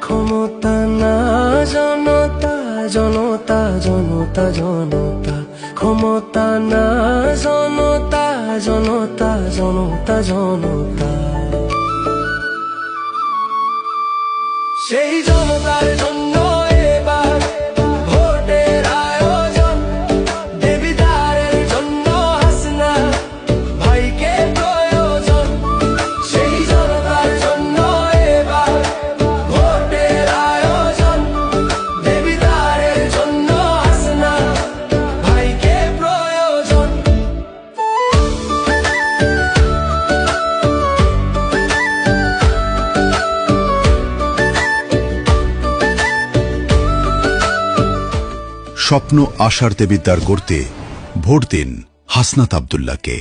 ক্ষমতা না জনতা জনতা জনতা জনতা। ক্ষমতা না জনতা জনতা জনতা জনতা। সেই জনতার জন্য স্বপ্ন আশার দেবিদ্বার করতে ভোট দিন হাসনাত আবদুল্লাহকে।